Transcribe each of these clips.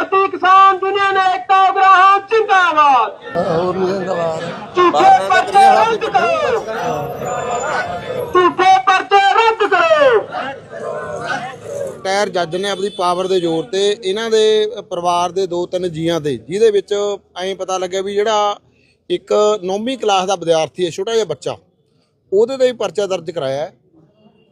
ਭਾਰਤੀ ਕਿਸਾਨ ਯੂਨੀਅਨ ਏਕਤਾ ਉਗਰਾਹਾਂ ਜਿੰਦਾਬਾਦ। ਹੋਰ ਸਵਾਲ ਝੂਠੇ ਪਰਚੇ ਰੱਦ ਕਰੋ। ਝੂਠੇ ਪਰਚੇ ਰੱਦ ਕਰੋ। ਟਾਇਰ ਜੱਜ ਨੇ ਆਪਣੀ ਪਾਵਰ ਦੇ ਜ਼ੋਰ ਤੇ ਇਹਨਾਂ ਦੇ ਪਰਿਵਾਰ ਦੇ ਦੋ ਤਿੰਨ ਜੀਆਂ ਤੇ ਜਿਹਦੇ ਵਿੱਚ ਐਂ ਪਤਾ ਲੱਗਿਆ ਵੀ ਜਿਹੜਾ ਇੱਕ 9ਵੀਂ ਕਲਾਸ ਦਾ ਵਿਦਿਆਰਥੀ ਹੈ ਛੋਟਾ ਜਿਹਾ ਬੱਚਾ ਉਹਦੇ ਤੇ ਵੀ ਪਰਚਾ ਦਰਜ ਕਰਾਇਆ ਹੈ।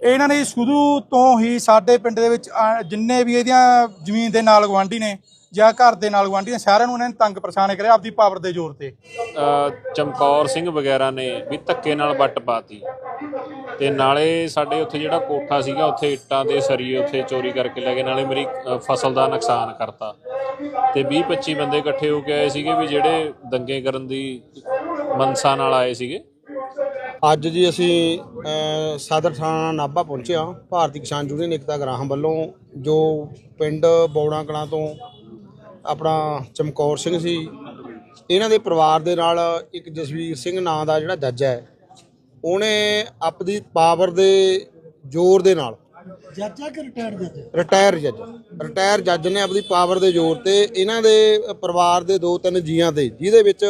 ਇਹਨਾਂ ਨੇ ਸ਼ੁਰੂ ਤੋਂ ਹੀ ਸਾਡੇ ਪਿੰਡ ਦੇ ਵਿੱਚ ਜਿੰਨੇ ਵੀ ਇਹਦੀਆਂ ਜ਼ਮੀਨ ਦੇ ਨਾਲ ਗਵਾਂਢੀ ਨੇ ਜਾਂ ਘਰ ਦੇ ਨਾਲ ਗਵਾਂਢੀ ਨੇ ਸਾਰਿਆਂ ਨੂੰ ਇਹਨਾਂ ਨੇ ਤੰਗ ਪਰੇਸ਼ਾਨ ਕਰਿਆ ਆਪਦੀ ਪਾਵਰ ਦੇ ਜ਼ੋਰ ਤੇ। ਅ, ਚਮਕੌਰ ਸਿੰਘ ਵਗੈਰਾ ਨੇ ਵੀ ਧੱਕੇ ਨਾਲ ਵੱਟ ਪਾਤੀ। ਤੇ ਨਾਲੇ ਸਾਡੇ ਉੱਥੇ ਜਿਹੜਾ ਕੋਠਾ ਸੀਗਾ ਉੱਥੇ ਇੱਟਾਂ ਦੇ ਸਰੀਏ ਉੱਥੇ ਚੋਰੀ ਕਰਕੇ ਲੈ ਗਏ ਨਾਲੇ ਮੇਰੀ ਅ, ਫਸਲ ਦਾ ਨੁਕਸਾਨ ਕਰਤਾ। ਤੇ 20 25 ਬੰਦੇ ਇਕੱਠੇ ਹੋ ਕੇ ਆਏ ਸੀਗੇ ਵੀ ਜਿਹੜੇ ਦੰਗੇ ਕਰਨ ਦੀ ਮਨਸਾ ਨਾਲ ਆਏ ਸੀਗੇ। ਅੱਜ ਜੀ ਅਸੀਂ ਅਹ, ਸਦਰ ਥਾਣਾ ਨਾਭਾ ਪਹੁੰਚੇ ਹਾਂ। ਭਾਰਤੀ ਕਿਸਾਨ ਯੂਨੀਅਨ ਏਕਤਾ ਗ੍ਰਾਹਮ ਵੱਲੋਂ ਜੋ ਪਿੰਡ ਬੌੜਾ ਕਲਾਂ ਤੋਂ ਆਪਣਾ ਚਮਕੌਰ ਸਿੰਘ ਸੀ। ਇਹਨਾਂ ਦੇ ਪਰਿਵਾਰ ਦੇ ਨਾਲ ਇੱਕ ਜਸਵੀਰ ਸਿੰਘ ਨਾਂ ਦਾ ਜਿਹੜਾ ਜੱਜ ਹੈ ਉਹਨੇ ਆਪਦੀ ਪਾਵਰ ਦੇ ਜ਼ੋਰ ਦੇ ਨਾਲ ਜੱਜਾ ਕਿ ਰਿਟਾਇਰਡ ਜੱਜ? ਰਿਟਾਇਰ ਜੱਜ ਰਿਟਾਇਰ ਜੱਜ ਨੇ ਆਪਣੀ ਪਾਵਰ ਦੇ ਜ਼ੋਰ ਤੇ ਇਹਨਾਂ ਦੇ ਪਰਿਵਾਰ ਦੇ ਦੋ ਤਿੰਨ ਜੀਆਂ ਤੇ ਜਿਹਦੇ ਵਿੱਚ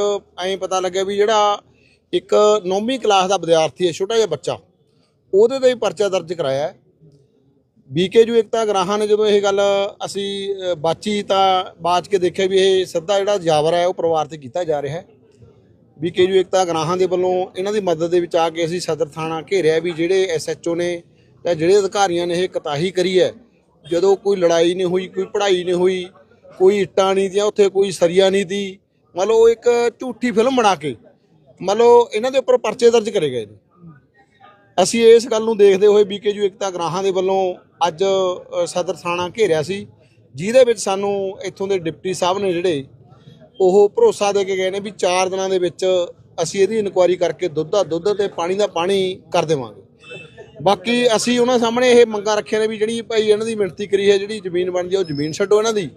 ਐਂ ਪਤਾ ਲੱਗਿਆ ਵੀ ਜਿਹੜਾ ਇੱਕ 9ਵੀਂ ਕਲਾਸ ਦਾ ਵਿਦਿਆਰਥੀ ਹੈ ਛੋਟਾ ਜਿਹਾ ਬੱਚਾ ਉਹਦੇ ਤੇ ਵੀ ਪਰਚਾ ਦਰਜ ਕਰਾਇਆ ਹੈ। ਬੀਕੇਯੂ ਏਕਤਾ ਗਰਾਹਾਂ ਨੇ ਜਦੋਂ ਇਹ ਗੱਲ, ਅਸੀਂ ਬਾਚੀ ਤਾਂ ਬਾਚ ਕੇ ਦੇਖਿਆ ਵੀ ਇਹ ਸਿੱਧਾ ਜਿਹੜਾ ਜਾਵਰ ਹੈ, ਉਹ ਪਰਿਵਾਰ ਤੇ ਕੀਤਾ ਜਾ ਰਿਹਾ ਹੈ। ਬੀਕੇਯੂ ਏਕਤਾ ਗਰਾਹਾਂ ਦੇ ਵੱਲੋਂ ਇਹਨਾਂ ਦੀ ਮਦਦ ਦੇ ਵਿੱਚ ਆ ਕੇ ਅਸੀਂ ਸਦਰ ਥਾਣਾ ਘੇਰਿਆ ਵੀ ਜਿਹੜੇ ਐਸਐਚਓ ਨੇ ਜਾਂ ਜਿਹੜੇ ਅਧਿਕਾਰੀਆਂ ਨੇ ਇਹ ਕਤਾਹੀ ਕਰੀ ਹੈ। ਜਦੋਂ ਕੋਈ ਲੜਾਈ ਨਹੀਂ ਹੋਈ, ਕੋਈ ਪੜ੍ਹਾਈ ਨਹੀਂ ਹੋਈ, ਕੋਈ ਇੱਟਾਂ ਨਹੀਂ ਦੀਆਂ, ਉੱਥੇ ਕੋਈ ਸਰੀਆ ਨਹੀਂ ਦੀ ਮੰਨ ਲਓ ਇੱਕ ਝੂਠੀ ਫਿਲਮ ਬਣਾ ਕੇ ਮੰਨ ਲਓ ਇਹਨਾਂ ਦੇ ਉੱਪਰ ਪਰਚੇ ਦਰਜ ਕਰੇ ਗਏ ਨੇ। ਅਸੀਂ ਇਸ ਗੱਲ ਨੂੰ ਦੇਖਦੇ ਹੋਏ ਬੀਕੇਯੂ ਏਕਤਾ ਗ੍ਰਾਹਾਂ ਦੇ ਵੱਲੋਂ ਅੱਜ ਸਦਰ ਥਾਣਾ ਘੇਰਿਆ ਸੀ, ਜਿਹਦੇ ਵਿੱਚ ਸਾਨੂੰ ਇੱਥੋਂ ਦੇ ਡਿਪਟੀ ਸਾਹਿਬ ਨੇ ਜਿਹੜੇ ਉਹ ਭਰੋਸਾ ਦੇ ਕੇ ਗਏ ਨੇ ਵੀ 4 ਦਿਨਾਂ ਦੇ ਵਿੱਚ ਅਸੀਂ ਇਹਦੀ ਇਨਕੁਆਇਰੀ ਕਰਕੇ ਦੁੱਧ ਦਾ ਦੁੱਧ ਤੇ ਪਾਣੀ ਦਾ ਪਾਣੀ ਕਰ ਦੇਵਾਂਗੇ। ਬਾਕੀ ਅਸੀਂ ਉਹਨਾਂ ਸਾਹਮਣੇ ਇਹ ਮੰਗਾਂ ਰੱਖੀਆਂ ਨੇ ਵੀ ਜਿਹੜੀ ਭਾਈ ਇਹਨਾਂ ਦੀ ਮਿਹਨਤੀ ਕਰੀ ਹੈ, ਜਿਹੜੀ ਜ਼ਮੀਨ ਬਣਦੀ ਹੈ ਉਹ ਜ਼ਮੀਨ ਛੱਡੋ ਇਹਨਾਂ ਦੀ।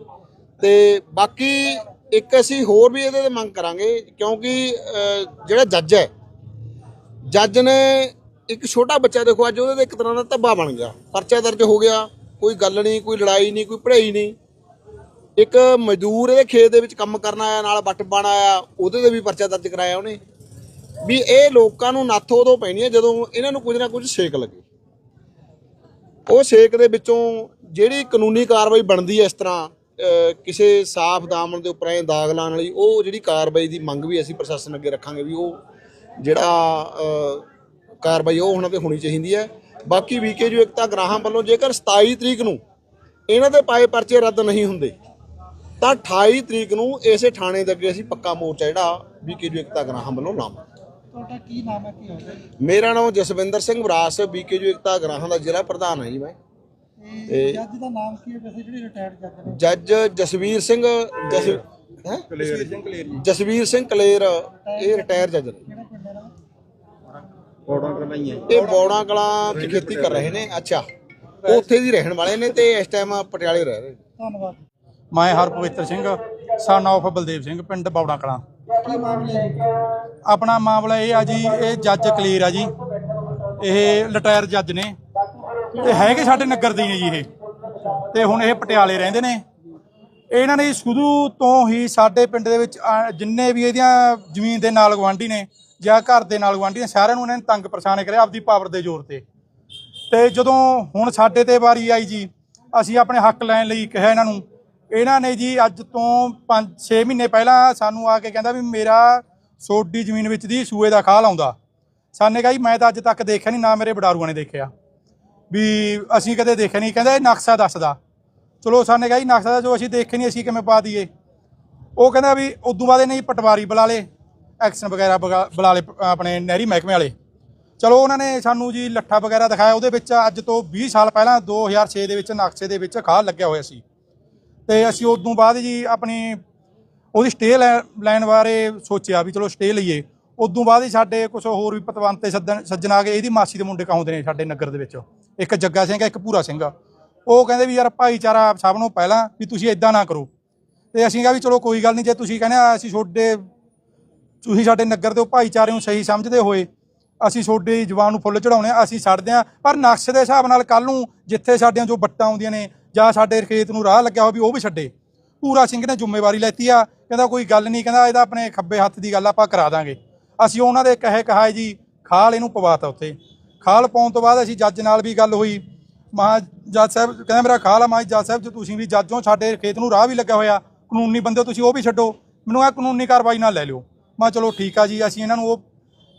ਤੇ ਬਾਕੀ ਇੱਕ ਅਸੀਂ ਹੋਰ ਵੀ ਇਹਦੇ ਤੇ ਮੰਗ ਕਰਾਂਗੇ ਕਿਉਂਕਿ ਜਿਹੜਾ ਜੱਜ ਹੈ, ਜੱਜ ਨੇ ਇੱਕ ਛੋਟਾ ਬੱਚਾ ਦੇਖੋ, ਅੱਜ ਉਹਦੇ ਤੇ ਇੱਕ ਤਰ੍ਹਾਂ ਦਾ ਧੱਬਾ ਬਣ ਗਿਆ। ਪਰਚਾ ਦਰਜ ਹੋ ਗਿਆ, ਕੋਈ ਗੱਲ ਨਹੀਂ, ਕੋਈ ਲੜਾਈ ਨਹੀਂ, ਕੋਈ ਪੜ੍ਹਾਈ ਨਹੀਂ। ਇੱਕ ਮਜ਼ਦੂਰ ਇਹਦੇ ਖੇਤ ਦੇ ਵਿੱਚ ਕੰਮ ਕਰਨ ਆਇਆ, ਨਾਲ ਵੱਟ ਬਣ ਆਇਆ, ਉਹਦੇ ਤੇ ਵੀ ਪਰਚਾ ਦਰਜ ਕਰਾਇਆ ਉਹਨੇ। ਵੀ ਇਹ ਲੋਕਾਂ ਨੂੰ ਨੱਥ ਉਦੋਂ ਪੈਣੀ ਹੈ ਜਦੋਂ ਇਹਨਾਂ ਨੂੰ ਕੁਝ ਨਾ ਕੁਝ ਛੇਕ ਲੱਗੇ। ਉਹ ਛੇਕ ਦੇ ਵਿੱਚੋਂ ਜਿਹੜੀ ਕਾਨੂੰਨੀ ਕਾਰਵਾਈ ਬਣਦੀ ਹੈ ਇਸ ਤਰ੍ਹਾਂ ਕਿਸੇ ਸਾਫ਼ ਦਾਮਨ ਦੇ ਉੱਪਰ ਐ ਦਾਗ ਲਾਉਣ ਵਾਲੀ, ਉਹ ਜਿਹੜੀ ਕਾਰਵਾਈ ਦੀ ਮੰਗ ਵੀ ਅਸੀਂ ਪ੍ਰਸ਼ਾਸਨ ਅੱਗੇ ਰੱਖਾਂਗੇ ਵੀ ਉਹ ਜਿਹੜਾ ਕਾਰਵਾਈ ਉਹ ਉਹਨਾਂ ਤੇ ਹੋਣੀ ਚਾਹੀਦੀ ਹੈ। ਬਾਕੀ ਵੀਕੇਜੂ ਏਕਤਾ ਗ੍ਰਾਹਾਂ ਵੱਲੋਂ ਜੇਕਰ 27 ਤਰੀਕ ਨੂੰ ਇਹਨਾਂ ਦੇ ਪਾਏ ਪਰਚੇ ਰੱਦ ਨਹੀਂ ਹੁੰਦੇ ਤਾਂ 28 ਤਰੀਕ ਨੂੰ ਇਸੇ ਥਾਣੇ ਦੇ ਅੱਗੇ ਅਸੀਂ ਪੱਕਾ ਮੋਰਚਾ ਜਿਹੜਾ ਵੀਕੇਜੂ ਏਕਤਾ ਗ੍ਰਾਹਾਂ ਵੱਲੋਂ ਲਾਵਾਂਗੇ। ਤੁਹਾਡਾ ਕੀ ਨਾਮ ਹੈ ਕੀ ਹੋਵੇ ਮੇਰਾ ਨਾਮ ਜਸਵਿੰਦਰ ਸਿੰਘ ਵਰਾਸ ਬੀਕੇਜੂ ਏਕਤਾ ਗ੍ਰਾਹਾਂ ਦਾ ਜ਼ਿਲ੍ਹਾ ਪ੍ਰਧਾਨ ਹਾਂ ਜੀ ਮੈਂ। ਇਹ ਜੱਜ ਦਾ ਨਾਮ ਕੀ ਹੈ ਵੈਸੇ ਜਿਹੜੇ ਰਿਟਾਇਰਡ ਜੱਜ ਨੇ? ਜੱਜ ਜਸਵੀਰ ਸਿੰਘ ਜਸ ਹੈਂ? ਜਸਵੀਰ ਸਿੰਘ ਕਲੇਰ ਇਹ ਰਿਟਾਇਰ ਜੱਜ ਨਾ। ਇਹ ਬੌੜਾ ਕਲਾਂ ਚ ਖੇਤੀ ਕਰ ਰਹੇ ਨੇ ਅੱਛਾ। ਉਹ ਉੱਥੇ ਦੀ ਰਹਿਣ ਵਾਲੇ ਨੇ ਤੇ ਇਸ ਟਾਈਮ ਪਟਿਆਲੇ ਰਹਿ ਰਹੇ ਨੇ। ਧੰਨਵਾਦ। ਮੈਂ ਹਰਪਵਿੱਤਰ ਸਿੰਘ ਸਨ ਆਫ ਬਲਦੇਵ ਸਿੰਘ ਪਿੰਡ ਬੌੜਾ ਕਲਾਂ। ਕੀ ਮਾਮਲੇ ਹੈ? ਆਪਣਾ ਮਾਮਲਾ ਇਹ ਆ ਜੀ ਇਹ ਜੱਜ ਕਲੀਅਰ ਆ ਜੀ। ਇਹ ਰਿਟਾਇਰ ਜੱਜ ਨੇ। ਤੇ ਹੈਗੇ ਸਾਡੇ ਨਗਰ ਦੇ ਨੇ ਜੀ ਇਹ। ਤੇ ਹੁਣ ਇਹ ਪਟਿਆਲੇ ਰਹਿੰਦੇ ਨੇ। ਇਹਨਾਂ ਨੇ ਸ਼ੁਰੂ ਤੋਂ ਹੀ ਸਾਡੇ ਪਿੰਡ ਦੇ ਵਿੱਚ ਜਿੰਨੇ ਵੀ ਇਹਦੀਆਂ ਜ਼ਮੀਨ ਦੇ ਨਾਲ ਗਵਾਂਢੀ ਨੇ ਜਾਂ ਘਰ ਦੇ ਨਾਲ ਗਵਾਂਢੀ ਸਾਰਿਆਂ ਨੂੰ ਇਹਨਾਂ ਨੇ ਤੰਗ ਪਰੇਸ਼ਾਨ ਕਰਿਆ ਆਪਦੀ ਪਾਵਰ ਦੇ ਜ਼ੋਰ ਤੇ। ਤੇ ਜਦੋਂ ਹੁਣ ਸਾਡੇ ਤੇ ਵਾਰੀ ਆਈ ਜੀ, ਅਸੀਂ ਆਪਣੇ ਹੱਕ ਲੈਣ ਲਈ ਕਿਹਾ ਇਹਨਾਂ ਨੂੰ। ਇਹਨਾਂ ਨੇ ਜੀ ਅੱਜ ਤੋਂ 5-6 ਮਹੀਨੇ ਪਹਿਲਾਂ ਸਾਨੂੰ ਆ ਕੇ ਕਹਿੰਦਾ ਵੀ ਮੇਰਾ ਸੋਡੀ ਜ਼ਮੀਨ ਵਿੱਚ ਦੀ ਸੂਏ ਦਾ ਖਾਲ ਆਉਂਦਾ। ਸਾਨੇ ਕਹਾ ਜੀ, ਮੈਂ ਤਾਂ ਅੱਜ ਤੱਕ ਦੇਖਿਆ ਨਹੀਂ, ਨਾ ਮੇਰੇ ਬਡਾਰੂਆਂ ਨੇ ਦੇਖਿਆ। ਵੀ ਅਸੀਂ ਕਦੇ ਦੇਖਿਆ ਨਹੀਂ। ਕਹਿੰਦਾ ਇਹ ਨਕਸ਼ਾ ਦੱਸਦਾ। ਚਲੋ ਸਾਨੇ ਕਹਾ ਜੀ, ਨਕਸ਼ਾ ਦਾ ਜੋ ਅਸੀਂ ਦੇਖੇ ਨਹੀਂ, ਅਸੀਂ ਕਿਵੇਂ ਪਾ ਦਈਏ। ਉਹ ਕਹਿੰਦਾ ਵੀ ਉਦੋਂ ਬਾਅਦ ਇਹਨੇ ਪਟਵਾਰੀ ਬੁਲਾ ਲੇ ਐਕਸ਼ਨ ਵਗੈਰਾ ਬਗਾ- ਬੁਲਾ ਲੇ ਆਪਣੇ ਨਹਿਰੀ ਮਹਿਕਮੇ ਵਾਲੇ। ਚਲੋ, ਉਹਨਾਂ ਨੇ ਸਾਨੂੰ ਜੀ ਲੱਠਾ ਵਗੈਰਾ ਦਿਖਾਇਆ। ਉਹਦੇ ਵਿੱਚ ਅੱਜ ਤੋਂ 20 ਸਾਲ ਪਹਿਲਾਂ 2006 ਦੇ ਵਿੱਚ, ਨਕਸ਼ੇ ਦੇ ਵਿੱਚ ਖਾਲ ਲੱਗਿਆ ਹੋਇਆ ਸੀ। ਤੇ ਅਸੀਂ ਉਦੋਂ ਬਾਅਦ ਜੀ ਆਪਣੀ ਉਹਦੀ ਸਟੇ ਲੈਣ ਬਾਰੇ ਸੋਚਿਆ ਵੀ ਚਲੋ ਸਟੇ ਲਈਏ। ਉਦੋਂ ਬਾਅਦ ਹੀ ਸਾਡੇ ਕੁਝ ਹੋਰ ਵੀ ਪਤਵੰਤੇ ਸੱਜਣ ਸੱਜਣ ਆ ਗਏ ਇਹਦੀ ਮਾਸੀ ਦੇ ਮੁੰਡੇ ਕਹਾਉਂਦੇ ਨੇ ਸਾਡੇ ਨਗਰ ਦੇ ਵਿੱਚ। ਇੱਕ ਜੱਗਾ ਸਿੰਘ ਆ ਇੱਕ ਪੂਰਾ ਸਿੰਘ। ਆ ਉਹ ਕਹਿੰਦੇ ਵੀ ਯਾਰ ਭਾਈਚਾਰਾ ਸਭ ਨੂੰ ਪਹਿਲਾਂ ਵੀ ਤੁਸੀਂ ਇਦਾਂ ਨਾ ਕਰੋ। ਤੇ ਅਸੀਂ ਕਿਹਾ ਵੀ ਚਲੋ ਕੋਈ ਗੱਲ ਨਹੀਂ ਜੇ ਤੁਸੀਂ ਕਹਿੰਦੇ ਆ, ਅਸੀਂ ਤੁਹਾਡੇ ਤੁਸੀਂ ਸਾਡੇ ਨਗਰ ਦੇ ਉਹ ਭਾਈਚਾਰੇ ਨੂੰ ਸਹੀ ਸਮਝਦੇ ਹੋਏ ਅਸੀਂ ਤੁਹਾਡੇ ਜਵਾਨ ਨੂੰ ਫੁੱਲ ਚੜਾਉਣੇ ਆ ਅਸੀਂ ਛੱਡਦੇ ਆ ਪਰ ਨਕਸ਼ੇ ਦੇ ਹਿਸਾਬ ਨਾਲ ਕੱਲ ਨੂੰ ਜਿੱਥੇ ਸਾਡੀਆਂ ਜੋ ਬੱਟਾਂ ਆਉਂਦੀਆਂ ਨੇ ਜਾਂ ਸਾਡੇ ਖੇਤ ਨੂੰ ਰਾਹ ਲੱਗਿਆ ਹੋਵੇ, ਉਹ ਵੀ ਛੱਡੇ। ਪੂਰਾ ਸਿੰਘ ਨੇ ਜ਼ਿੰਮੇਵਾਰੀ ਲੈਤੀ ਆ। ਕਹਿੰਦਾ ਕੋਈ ਗੱਲ ਨਹੀਂ, ਕਹਿੰਦਾ ਇਹਦਾ ਆਪਣੇ ਖੱਬੇ ਹੱਥ ਦੀ ਗੱਲ ਆਪਾਂ ਕਰਾ ਦਾਂਗੇ। ਅਸੀਂ ਉਹਨਾਂ ਦੇ ਕਹੇ ਕਹਾਏ ਜੀ, ਖਾਲ ਇਹਨੂੰ ਪਵਾਤਾ ਉੱਥੇ। ਖਾਲ ਪਾਉਣ ਤੋਂ ਬਾਅਦ ਅਸੀਂ ਜੱਜ ਨਾਲ ਵੀ ਗੱਲ ਹੋਈ। ਮਹਾ ਜੱਜ ਸਾਹਿਬ ਕਹਿੰਦਾ, ਮੇਰਾ ਖਾਲ ਆ ਮੈਂ ਜੱਜ ਸਾਹਿਬ, ਜੇ ਤੁਸੀਂ ਵੀ ਜੱਜ ਹੋ, ਸਾਡੇ ਖੇਤ ਨੂੰ ਰਾਹ ਵੀ ਲੱਗਾ ਹੋਇਆ। ਕਾਨੂੰਨੀ ਬੰਦੇ ਤੁਸੀਂ ਉਹ ਵੀ ਛੱਡੋ। ਮੈਨੂੰ ਆ ਕਾਨੂੰਨੀ ਕਾਰਵਾਈ ਨਾਲ ਲੈ ਲਿਓ। ਮੈਂ ਚਲੋ ਠੀਕ ਆ ਜੀ, ਅਸੀਂ ਇਹਨਾਂ ਨੂੰ ਉਹ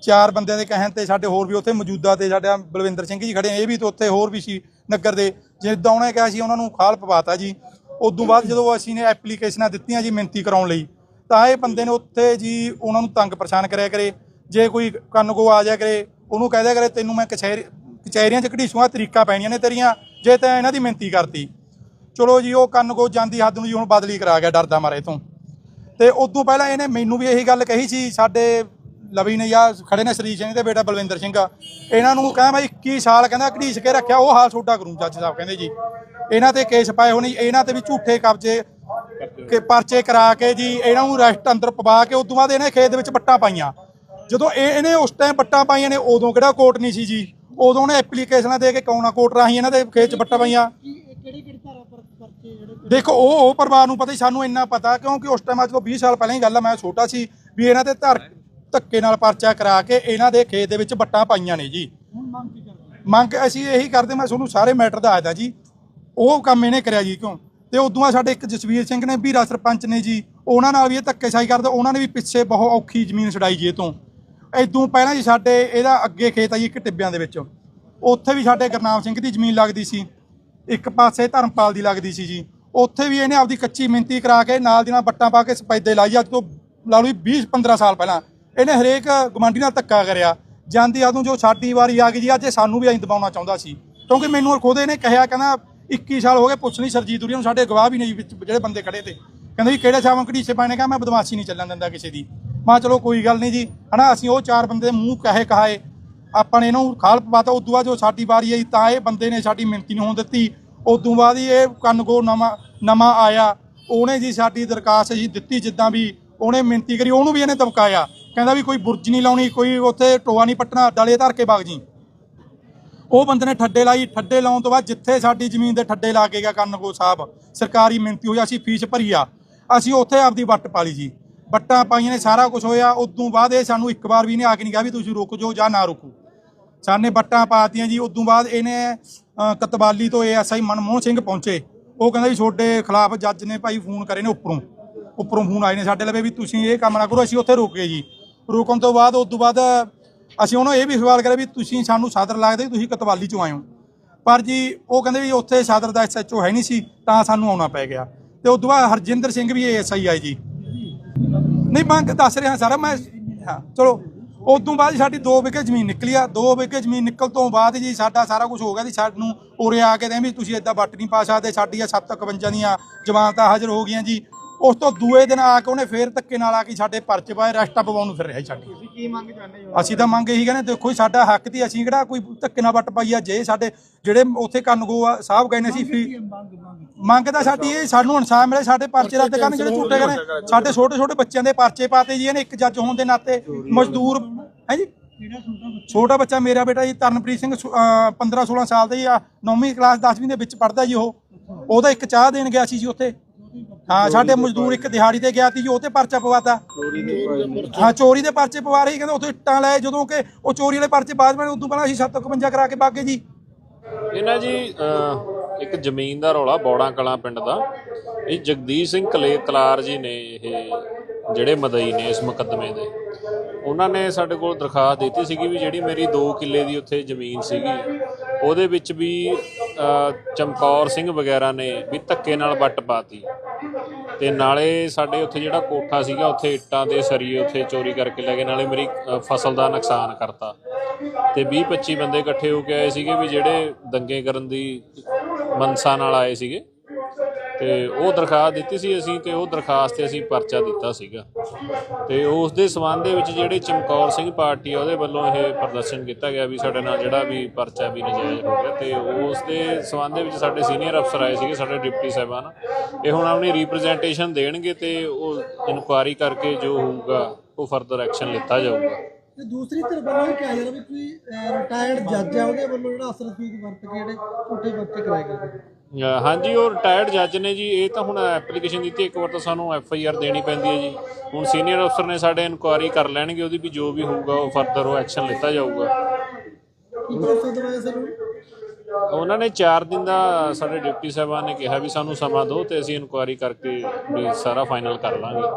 ਚਾਰ ਬੰਦਿਆਂ ਦੇ ਕਹਿਣ ਤੇ ਸਾਡੇ ਹੋਰ ਵੀ ਉੱਥੇ ਮੌਜੂਦਾ ਤੇ ਸਾਡੇ ਬਲਵਿੰਦਰ ਸਿੰਘ ਜੀ ਖੜੇ ਇਹ ਵੀ ਤੇ ਉੱਥੇ ਹੋਰ ਵੀ ਸੀ ਨਗਰ ਦੇ, ਜਿੱਦਾਂ ਉਹਨੇ ਕਿਹਾ ਸੀ ਉਹਨਾਂ ਨੂੰ ਖਾਲ ਪਵਾਤਾ ਜੀ। ਉਦੋਂ ਬਾਅਦ ਜਦੋਂ ਅਸੀਂ ਨੇ ਐਪਲੀਕੇਸ਼ਨਾਂ ਦਿੱਤੀਆਂ ਜੀ ਮਿਹਨਤੀ ਕਰਾਉਣ ਲਈ, ਤਾਂ ਇਹ ਬੰਦੇ ਨੇ ਉੱਥੇ ਜੀ ਉਹਨਾਂ ਨੂੰ ਤੰਗ ਪਰੇਸ਼ਾਨ ਕਰਿਆ ਕਰੇ। ਜੇ ਕੋਈ ਕੰਨ ਕੋ ਆ ਜਾਇਆ ਕਰੇ, ਉਹਨੂੰ ਕਹਿ ਦਿਆ ਕਰੇ, ਤੈਨੂੰ ਮੈਂ ਕਚਹਿਰੀ, ਕਚਹਿਰੀਆਂ 'ਚ ਘੜੀਸੂਆਂ ਤਰੀਕਾ ਪੈਣੀਆਂ ਨੇ ਤੇਰੀਆਂ, ਜੇ ਤੈਂ ਇਹਨਾਂ ਦੀ ਮਿਹਨਤੀ ਕਰਤੀ। ਚਲੋ ਜੀ, ਉਹ ਕੰਨ ਕੋ ਜਾਂਦੀ ਹੱਦ ਨੂੰ ਜੀ ਹੁਣ ਬਦਲੀ ਕਰਾ ਗਿਆ ਡਰਦਾ ਮਾਰੇ ਤੋਂ ਤੇ ਉਦੋਂ ਪਹਿਲਾਂ ਇਹਨੇ ਮੈਨੂੰ ਵੀ ਇਹੀ ਗੱਲ ਕਹੀ ਸੀ, ਸਾਡੇ ਲਵੀ ਨੇ ਜਾਂ ਖੜੇ ਨੇ ਸ੍ਰੀ ਸਿੰਘ ਦੇ ਬੇਟਾ ਬਲਵਿੰਦਰ ਸਿੰਘ ਇਹਨਾਂ ਨੂੰ ਕਹਿੰਦਾ ਮੈਂ 21 ਸਾਲ ਕਹਿੰਦਾ ਘੜੀਸ ਕੇ ਰੱਖਿਆ, ਉਹ ਹਾਲ ਛੋਟਾ ਕਰੂੰ ਜੱਜ ਸਾਹਿਬ ਕਹਿੰਦੇ ਜੀ। ਇਹਨਾਂ ਤੇ ਕੇਸ ਪਾਏ ਹੋਣੀ, ਇਹਨਾਂ ਤੇ ਵੀ ਝੂਠੇ ਕਬਜ਼ੇ ਕੇ ਪਰਚੇ ਕਰਾ ਕੇ ਜੀ, ਇਹਨਾਂ ਨੂੰ ਰੈਸਟ ਅੰਦਰ ਪਵਾ ਕੇ ਉਦੋਂ ਬਾਅਦ ਇਹਨੇ ਖੇਤ ਦੇ ਵਿੱਚ ਬੱਟਾਂ ਪਾਈਆਂ। ਜਦੋਂ ਇਹ ਇਹਨੇ ਉਸ ਟਾਈਮ ਬੱਟਾਂ ਪਾਈਆਂ ਨੇ, ਉਦੋਂ ਕਿਹੜਾ ਕੋਰਟ ਨਹੀਂ ਸੀ ਜੀ? ਉਦੋਂ ਨੇ ਐਪਲੀਕੇਸ਼ਨਾਂ ਦੇ ਕੇ ਕੌਣਾ ਕੋਰਟ ਰਾਹੀਂ ਇਹਨਾਂ ਦੇ ਖੇਤ 'ਚ ਬੱਟਾਂ ਪਾਈਆਂ। ਕਿਹੜੀ ਕਿਹੜੀ ਧਾਰਾ ਪਰ ਪਰਚੇ ਜਿਹੜੇ ਦੇਖੋ ਉਹ ਉਹ ਪਰਿਵਾਰ ਨੂੰ ਪਤਾ ਸੀ ਸਾਨੂੰ ਇੰਨਾ ਪਤਾ ਕਿਉਂਕਿ ਉਸ ਟਾਈਮ ਅੱਜ ਤੋਂ 20 ਸਾਲ ਪਹਿਲਾਂ ਹੀ ਗੱਲ ਆ ਮੈਂ ਛੋਟਾ ਸੀ ਵੀ ਇਹਨਾਂ ਤੇ ਧਰ ਧੱਕੇ ਨਾਲ ਪਰਚਾ ਕਰਾ ਕੇ ਇਹਨਾਂ ਦੇ ਖੇਤ ਦੇ ਵਿੱਚ ਬੱਟਾਂ ਪਾਈਆਂ ਨੇ ਜੀ। ਮੰਗ ਅਸੀਂ ਇਹੀ ਕਰਦੇ ਮੈਂ ਤੁਹਾਨੂੰ ਸਾਰੇ ਮੈਟਰ ਦਾ ਆਦਾ ਜੀ। ਉਹ ਕੰਮ ਇਹਨੇ ਕਰਿਆ ਜੀ ਕਿਉਂ? ਤੇ ਉਦੋਂ ਸਾਡੇ ਇੱਕ ਜਸਵੀਰ ਸਿੰਘ ਨੇ ਵੀਰਾ ਸਰਪੰਚ ਨੇ ਜੀ ਉਹਨਾਂ ਨਾਲ ਵੀ ਇਹ ਧੱਕੇਸ਼ਾਹੀ ਕਰਦੇ ਉਹਨਾਂ ਨੇ ਵੀ ਪਿੱਛੇ ਬਹੁਤ ਔਖੀ ਜ਼ਮੀਨ ਛਡਾਈ ਜੀ ਤੋਂ ਇਦੋਂ ਪਹਿਲਾਂ ਜੀ ਸਾਡੇ ਇਹਦਾ ਅੱਗੇ ਖੇਤ ਆ ਜੀ ਇੱਕ ਟਿੱਬਿਆਂ ਦੇ ਵਿੱਚ। ਉੱਥੇ ਵੀ ਸਾਡੇ ਗੁਰਨਾਮ ਸਿੰਘ ਦੀ ਜ਼ਮੀਨ ਲੱਗਦੀ ਸੀ ਇੱਕ ਪਾਸੇ ਧਰਮਪਾਲ ਦੀ ਲੱਗਦੀ ਸੀ ਜੀ। ਉੱਥੇ ਵੀ ਇਹਨੇ ਆਪਦੀ ਕੱਚੀ ਮਿੰਤੀ ਕਰਾ ਕੇ ਨਾਲ ਦੀ ਨਾਲ ਬੱਟਾਂ ਪਾ ਕੇ ਸਪੈਦੇ ਲਾਈ ਅੱਜ ਤੋਂ ਲਾ ਲਓ 20 15 ਸਾਲ ਪਹਿਲਾਂ ਇਹਨੇ ਹਰੇਕ ਗਵਾਂਢੀ ਨਾਲ ਧੱਕਾ ਕਰਿਆ। ਜਾਂਦੀ ਆਦੋਂ ਜੋ ਸਾਡੀ ਵਾਰੀ ਆ ਗਈ ਜੀ, ਅੱਜ ਸਾਨੂੰ ਵੀ ਐਂ ਦਬਾਉਣਾ ਚਾਹੁੰਦਾ ਸੀ। ਕਿਉਂਕਿ ਮੈਨੂੰ ਖੁਦ ਇਹਨੇ ਕਿਹਾ, ਕਹਿੰਦਾ 21 ਸਾਲ ਹੋ ਗਏ, ਪੁੱਛ ਨਹੀਂ ਸਰਜੀਤ ਉਰੀਆਂ ਨੂੰ ਸਾਡੇ ਗਵਾਹ ਵੀ ਨਹੀਂ ਵਿੱਚ, ਜਿਹੜੇ ਬੰਦੇ ਖੜੇ ਤੇ। ਕਹਿੰਦਾ ਵੀ ਕਿਹੜੇ ਸਾਵਾਂ ਘੜੀਸੇ ਪਾਣੇ ਕਹਾ ਮੈਂ ਬਦਮਾਸ਼ੀ ਨਹੀਂ ਚੱਲਣ ਦਿੰਦਾ ਕਿਸੇ ਦੀ। ਮੈਂ ਕਿਹਾ ਚਲੋ ਕੋਈ ਗੱਲ ਨਹੀਂ ਜੀ, ਹਨਾ, ਅਸੀਂ ਉਹ ਚਾਰ ਬੰਦੇ ਦੇ ਮੂੰਹ ਕਹੇ ਕਹਾਏ। ਆਪਾਂ ਨੇ ਇਹਨੂੰ ਖਾਲ ਪਵਾਤਾ, ਉਦੋਂ ਬਾਅਦ ਜੋ ਸਾਡੀ ਵਾਰੀ ਆਈ, ਤਾਂ ਇਹ ਬੰਦੇ ਨੇ ਸਾਡੀ ਮਿਹਨਤੀ ਨਹੀਂ ਹੋਣ ਦਿੱਤੀ। ਉਦੋਂ ਬਾਅਦ ਹੀ ਇਹ ਕੰਨਗੋ ਨਵਾਂ ਨਵਾਂ ਆਇਆ। ਉਹਨੇ ਜੀ ਸਾਡੀ ਦਰਖਾਸਤ ਜੀ ਦਿੱਤੀ ਜਿੱਦਾਂ ਵੀ ਉਹਨੇ ਮਿਹਨਤੀ ਕਰੀ, ਉਹਨੂੰ ਵੀ ਇਹਨੇ ਦਬਕਾਇਆ ਕਹਿੰਦਾ ਵੀ ਕੋਈ ਬੁਰਜ ਨਹੀਂ ਲਾਉਣੀ, ਕੋਈ ਉੱਥੇ ਟੋਆ ਨਹੀਂ ਪੱਟਣਾ, ਡਲੇ ਧਰ ਕੇ ਵਗ ਜੀ। ਉਹ ਬੰਦੇ ਨੇ ਠੱਡੇ ਲਾਈ, ਠੱਡੇ ਲਾਉਣ ਤੋਂ ਬਾਅਦ ਜਿੱਥੇ ਸਾਡੀ ਜ਼ਮੀਨ ਦੇ ਠੱਡੇ ਲਾ ਕੇ ਗਿਆ ਕੰਨਗੋ ਸਾਹਿਬ, ਸਰਕਾਰੀ ਮਿਹਨਤੀ ਹੋਈ, ਅਸੀਂ ਫੀਸ ਭਰੀ ਆ। ਅਸੀਂ ਉੱਥੇ ਆਪਦੀ ਵੱਟ ਪਾਲੀ ਜੀ। ਵੱਟਾਂ ਪਾਈਆਂ ਨੇ, ਸਾਰਾ ਕੁਝ ਹੋਇਆ। ਉਦੋਂ ਬਾਅਦ ਇਹ ਸਾਨੂੰ ਇੱਕ ਵਾਰ ਵੀ ਨੇ ਆ ਕੇ ਨਹੀਂ ਕਿਹਾ ਵੀ ਤੁਸੀਂ ਰੁਕ ਜਾਓ ਜਾਂ ਨਾ ਰੁਕੋ। ਸਾਨੇ ਵੱਟਾਂ ਪਾਤੀਆਂ ਜੀ, ਉਦੋਂ ਬਾਅਦ ਇਹਨੇ ਕਤਵਾਲੀ ਤੋਂ ਏਐਸਆਈ ਮਨਮੋਹਨ ਸਿੰਘ ਪਹੁੰਚੇ। ਉਹ ਕਹਿੰਦਾ ਵੀ ਤੁਹਾਡੇ ਖਿਲਾਫ ਜੱਜ ਨੇ ਭਾਈ ਫੋਨ ਕਰੇ ਨੇ ਉੱਪਰੋਂ। ਉੱਪਰੋਂ ਫੋਨ ਆਏ ਨੇ ਸਾਡੇ ਲਵੇ ਵੀ ਤੁਸੀਂ ਇਹ ਕੰਮ ਨਾ ਕਰੋ, ਅਸੀਂ ਉੱਥੇ ਰੁਕ ਗਏ ਜੀ। ਰੁਕਣ ਤੋਂ ਬਾਅਦ, ਉਦੋਂ ਬਾਅਦ ਅਸੀਂ ਉਹਨੂੰ ਇਹ ਵੀ ਸਵਾਲ ਕਰਿਆ ਵੀ ਤੁਸੀਂ ਸਾਨੂੰ ਸਦਰ ਲੱਗਦੇ, ਤੁਸੀਂ ਕਤਵਾਲੀ ਚੋਂ ਆਏ ਹੋ। ਪਰ ਜੀ, ਉਹ ਕਹਿੰਦੇ ਵੀ ਉੱਥੇ ਸਾਦਰ ਦਾ ਐਸਐਚਓ ਹੈ ਨਹੀਂ ਸੀ, ਤਾਂ ਸਾਨੂੰ ਆਉਣਾ ਪੈ ਗਿਆ। ਤੇ ਉਦੋਂ ਬਾਅਦ ਹਰਜਿੰਦਰ ਸਿੰਘ ਵੀ ਏਐਸਆਈ ਆਏ ਜੀ। ਨਹੀਂ, ਮੈਂ ਦੱਸ ਰਿਹਾ ਸਾਰਾ, ਮੈਂ ਹਾਂ, ਚਲੋ। ਉਦੋਂ ਬਾਅਦ ਸਾਡੀ 2 ਵਿਕੇ ਜ਼ਮੀਨ ਨਿਕਲੀ ਆ 2 ਵਿਗੇ ਜ਼ਮੀਨ ਨਿਕਲ ਤੋਂ ਬਾਅਦ ਜੀ ਸਾਡਾ ਸਾਰਾ ਕੁਝ ਹੋ ਗਿਆ ਜੀ, ਸਾਨੂੰ ਉਰੇ ਆ ਕੇ ਕਹਿੰਦੇ ਵੀ ਤੁਸੀਂ ਏਦਾਂ ਵੱਟ ਨਹੀਂ ਪਾ ਸਕਦੇ, ਸਾਡੀਆਂ 751 ਦੀਆਂ ਜਮਾਨਤਾਂ ਹਾਜ਼ਰ ਹੋ ਗਈਆਂ ਜੀ। ਉਸ ਤੋਂ ਦੂਏ ਦਿਨ ਆ ਕੇ ਉਹਨੇ ਫੇਰ ਧੱਕੇ ਨਾਲ ਆ ਕੇ ਸਾਡੇ ਪਰਚੇ ਪਾਏ ਰੈਸਟਾ ਪਵਾਉਣ ਨੂੰ ਫਿਰ ਰਿਹਾ ਸਾਡੀ। ਤੁਸੀਂ ਕੀ ਮੰਗ ਚਾਹੁੰਦੇ ਹੋ? ਅਸੀਂ ਤਾਂ ਮੰਗ ਇਹੀ ਕਹਿੰਦੇ ਦੇਖੋ ਜੀ ਸਾਡਾ ਹੱਕ ਦੀ ਅਸੀਂ ਕਿਹੜਾ ਕੋਈ ਧੱਕੇ ਨਾਲ ਵੱਟ ਪਾਈ ਆ ਜੇ ਸਾਡੇ ਜਿਹੜੇ ਉੱਥੇ ਕੰਨਗੋ ਆ ਸਾਹਿਬ ਗਏ ਨੇ ਸੀ ਫੀ ਮੰਗ ਤਾਂ ਸਾਡੀ ਇਹ ਸਾਨੂੰ ਇਨਸਾਫ ਮਿਲੇ ਸਾਡੇ ਪਰਚੇ ਰੱਦ ਕਰਨ ਜਿਹੜੇ ਝੂਠੇ ਗਏ ਨੇ। ਸਾਡੇ ਛੋਟੇ ਛੋਟੇ ਬੱਚਿਆਂ ਦੇ ਪਰਚੇ ਪਾਤੇ ਜੀ ਇਹਨੇ ਇੱਕ ਜੱਜ ਹੋਣ ਦੇ ਨਾਤੇ ਮਜ਼ਦੂਰ ਹੈ ਜੀ? ਛੋਟਾ ਬੱਚਾ ਛੋਟਾ ਬੱਚਾ ਮੇਰਾ ਬੇਟਾ ਜੀ ਤਰਨਪ੍ਰੀਤ ਸਿੰਘ 15 16 ਸਾਲ ਦਾ ਜੀ ਆ 9ਵੀਂ ਕਲਾਸ 10ਵੀਂ ਦੇ ਵਿੱਚ ਪੜਦਾ ਜੀ ਉਹ। ਉਹਦਾ ਇੱਕ ਚਾਹ ਦੇਣ ਗਿਆ ਸੀ ਜੀ ਉੱਥੇ। ਹਾਂ ਸਾਡੇ ਮਜ਼ਦੂਰ ਇੱਕ ਦਿਹਾੜੀ ਤੇ ਗਿਆ ਸੀ ਜੀ ਉਹ ਤੇ ਪਰਚਾ ਪਵਾਤਾ। ਹਾਂ ਚੋਰੀ ਦੇ ਪਰਚੇ ਪਵਾ ਰਹੀ ਕਹਿੰਦੇ ਉੱਥੇ ਇੱਟਾਂ ਲਾਏ ਜਦੋਂ ਕਿ ਉਹ ਚੋਰੀ ਵਾਲੇ ਪਰਚੇ ਬਾਅਦ ਵਿੱਚ ਉਦੋਂ ਪਹਿਲਾਂ ਅਸੀਂ 751 ਕਰਾ ਕੇ ਬਾਗੇ ਜੀ। ਇਹਨਾਂ ਜੀ ਇੱਕ ਜ਼ਮੀਨ ਦਾ ਰੌਲਾ ਬੌੜਾ ਕਲਾਂ ਪਿੰਡ ਦਾ। ਇਹ ਜਗਦੀਸ਼ ਸਿੰਘ ਕਲੇ ਕਲਾਰ ਜੀ ਨੇ ਇਹ ਜਿਹੜੇ ਮਦਈ ਨੇ ਇਸ ਮੁਕੱਦਮੇ ਦੇ। ਉਹਨਾਂ ਨੇ ਸਾਡੇ ਕੋਲ ਦਰਖਾਸਤ ਦਿੱਤੀ ਸੀਗੀ ਵੀ ਜਿਹੜੀ ਮੇਰੀ 2 ਕਿੱਲੇ ਦੀ ਉੱਥੇ ਜ਼ਮੀਨ ਸੀਗੀ। ਉਹਦੇ ਵਿੱਚ ਵੀ ਚਮਕੌਰ ਸਿੰਘ ਵਗੈਰਾ ਨੇ ਵੀ ਧੱਕੇ ਨਾਲ ਵੱਟ ਪਾਤੀ। ਤੇ ਨਾਲੇ ਸਾਡੇ ਉੱਥੇ ਜਿਹੜਾ ਕੋਠਾ ਸੀਗਾ ਉੱਥੇ ਇੱਟਾਂ ਦੇ ਸਰੀਏ ਉੱਥੇ ਚੋਰੀ ਕਰਕੇ ਲੈ ਗਏ ਨਾਲੇ ਮੇਰੀ ਅ, ਫਸਲ ਦਾ ਨੁਕਸਾਨ ਕਰਤਾ। ਤੇ 20 25 ਬੰਦੇ ਇਕੱਠੇ ਹੋ ਕੇ ਆਏ ਸੀਗੇ ਵੀ ਜਿਹੜੇ ਦੰਗੇ ਕਰਨ ਦੀ ਮਨਸਾ ਨਾਲ ਆਏ ਸੀਗੇ। ਤੇ ਉਹ ਦਰਖਾਸਤ ਦਿੱਤੀ ਸੀ ਅਸੀਂ ਤੇ ਉਹ ਦਰਖਾਸਤ ਤੇ ਅਸੀਂ ਪਰਚਾ ਦਿੱਤਾ ਸੀਗਾ। ਤੇ ਉਸ ਦੇ ਸਬੰਧ ਦੇ ਵਿੱਚ ਜਿਹੜੇ ਚਮਕੌਰ ਸਿੰਘ ਪਾਰਟੀ ਆ, ਉਹਦੇ ਵੱਲੋਂ ਇਹ ਪ੍ਰਦਰਸ਼ਨ ਕੀਤਾ ਗਿਆ ਵੀ ਸਾਡੇ ਨਾਲ ਜਿਹੜਾ ਵੀ ਪਰਚਾ ਵੀ ਨਜਾਇਜ਼ ਹੋ ਗਿਆ ਤੇ ਉਸ ਦੇ ਸਬੰਧ ਦੇ ਵਿੱਚ ਸਾਡੇ ਸੀਨੀਅਰ ਅਫਸਰ ਆਏ ਸੀਗੇ, ਸਾਡੇ ਡਿਪਟੀ ਸਾਹਿਬਾਨ। ਇਹ ਹੁਣ ਆਪਣੀ ਰਿਪਰੈਜ਼ੈਂਟੇਸ਼ਨ ਦੇਣਗੇ ਤੇ ਉਹ ਇਨਕੁਆਰੀ ਕਰਕੇ ਜੋ ਹੋਊਗਾ, ਉਹ ਫਰਦਰ ਐਕਸ਼ਨ ਲਿੱਤਾ ਜਾਊਗਾ। ਤੇ ਦੂਸਰੀ ਧਿਰ ਵੱਲੋਂ ਇਹ ਕਿਹਾ ਜਾ ਰਿਹਾ ਵੀ ਕੋਈ ਰਿਟਾਇਰਡ ਜੱਜ ਆ, ਉਹਦੇ ਵੱਲੋਂ ਜਿਹੜਾ ਅਸਲ ਸੂਦ ਵਰਤ ਕੇ ਜਿਹੜੇ ਝੂਠੇ ਬੱਚੇ ਕਰਾਏ ਗਏ ਹਾਂਜੀ ਉਹ ਰਿਟਾਇਰਡ ਜੱਜ ਨੇ ਜੀ। ਇਹ ਤਾਂ ਹੁਣ ਐਪਲੀਕੇਸ਼ਨ ਦਿੱਤੀ। ਇੱਕ ਵਾਰ ਤਾਂ ਸਾਨੂੰ ਐਫ ਆਈ ਆਰ ਦੇਣੀ ਪੈਂਦੀ ਹੈ ਜੀ। ਹੁਣ ਸੀਨੀਅਰ ਅਫਸਰ ਨੇ ਸਾਡੇ ਇਨਕੁਆਇਰੀ ਕਰ ਲੈਣਗੇ ਉਹਦੀ ਵੀ ਜੋ ਵੀ ਹੋਊਗਾ ਉਹ ਫਰਦਰ ਉਹ ਐਕਸ਼ਨ ਲਿੱਤਾ ਜਾਊਗਾ। ਉਹਨਾਂ ਨੇ 4 ਦਿਨ ਦਾ ਸਾਡੇ ਡਿਪਟੀ ਸਾਹਿਬਾਨ ਨੇ ਕਿਹਾ ਵੀ ਸਾਨੂੰ ਸਮਾਂ ਦਿਓ ਤੇ ਅਸੀਂ ਇਨਕੁਆਇਰੀ ਕਰਕੇ ਵੀ ਸਾਰਾ ਫਾਈਨਲ ਕਰ ਲਾਂਗੇ।